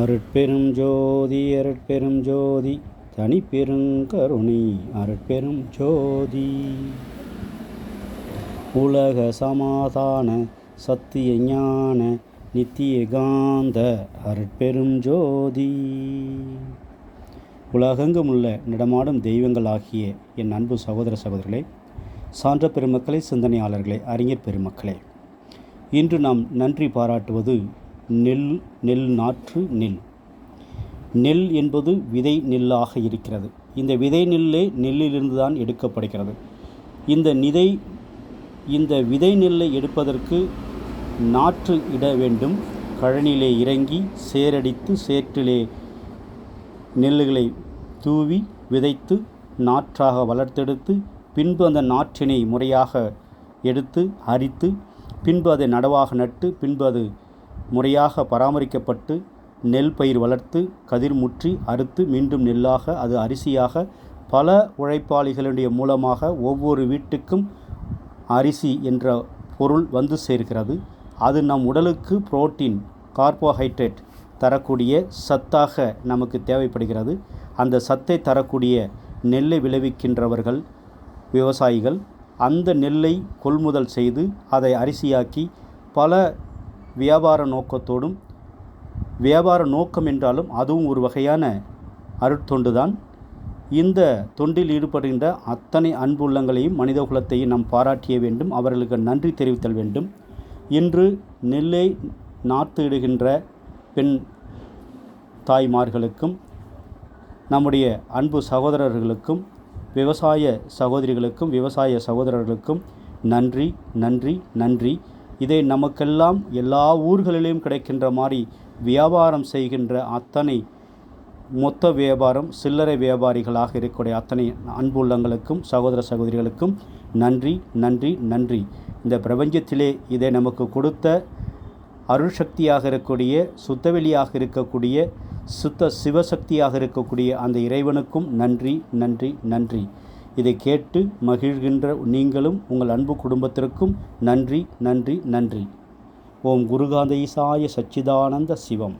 அருட்பெரும் ஜோதி அருட்பெரும் ஜோதி தனிப்பெருங்கருணை அருட்பெரும் ஜோதி. உலக சமாதான சத்திய ஞான நித்திய காந்த அருட்பெரும் ஜோதி. உலகெங்கும் உள்ள நடமாடும் தெய்வங்களாகிய என் அன்பு சகோதர சகோதரர்களே சான்ற பெருமக்களே சிந்தனையாளர்களே அறிஞர் பெருமக்களே இன்று நாம் நன்றி பாராட்டுவது நெல் நெல் நாற்று நெல். நெல் என்பது விதை நெல்லாக இருக்கிறது. இந்த விதை நெல்லே நெல்லிலிருந்து தான் எடுக்கப்படுகிறது. இந்த நிதை இந்த விதை நெல்லை எடுப்பதற்கு நாற்று இட வேண்டும். கழனிலே இறங்கி சேரடித்து சேற்றிலே நெல்லுகளை தூவி விதைத்து நாற்றாக வளர்த்தெடுத்து பின்பு அந்த நாற்றினை முறையாக எடுத்து அரித்து பின்பு அதை நடவாக நட்டு பின்பு அது முறையாக பராமரிக்கப்பட்டு நெல் பயிர் வளர்த்து கதிர் முற்றி அறுத்து மீண்டும் நெல்லாக அது அரிசியாக பல உழைப்பாளிகளுடைய மூலமாக ஒவ்வொரு வீட்டுக்கும் அரிசி என்ற பொருள் வந்து சேர்கிறது. அது நம் உடலுக்கு புரோட்டீன் கார்போஹைட்ரேட் தரக்கூடிய சத்தாக நமக்கு தேவைப்படுகிறது. அந்த சத்தை தரக்கூடிய நெல்லை விளைவிக்கின்றவர்கள் விவசாயிகள் அந்த நெல்லை கொள்முதல் செய்து அதை அரிசியாக்கி பல வியாபார நோக்கத்தோடும் வியாபார நோக்கம் என்றாலும் அதுவும் ஒரு வகையான அருட்தொண்டுதான். இந்த தொண்டில் ஈடுபடுகின்ற அத்தனை அன்புள்ளங்களையும் மனிதகுலத்தையும் நாம் பாராட்டிய வேண்டும் அவர்களுக்கு நன்றி தெரிவித்தல் வேண்டும். இன்று நெல்லை நாற்று இடுகின்ற பெண் தாய்மார்களுக்கும் நம்முடைய அன்பு சகோதரர்களுக்கும் விவசாய சகோதரிகளுக்கும் விவசாய சகோதரர்களுக்கும் நன்றி நன்றி நன்றி. இதை நமக்கெல்லாம் எல்லா ஊர்களிலும் கிடைக்கின்ற மாதிரி வியாபாரம் செய்கின்ற அத்தனை மொத்த வியாபாரம் சில்லறை வியாபாரிகளாக இருக்கக்கூடிய அத்தனை அன்புள்ளங்களுக்கும் சகோதர சகோதரிகளுக்கும் நன்றி நன்றி நன்றி. இந்த பிரபஞ்சத்திலே இதை நமக்கு கொடுத்த அருள் சக்தியாக இருக்கக்கூடிய சுத்தவெளியாக இருக்கக்கூடிய சுத்த சிவசக்தியாக இருக்கக்கூடிய அந்த இறைவனுக்கும் நன்றி நன்றி நன்றி. இதை கேட்டு மகிழ்கின்ற நீங்களும் உங்கள் அன்பு குடும்பத்திற்கும் நன்றி நன்றி நன்றி. ஓம் குருகாந்த ஈசாய சச்சிதானந்த சிவம்.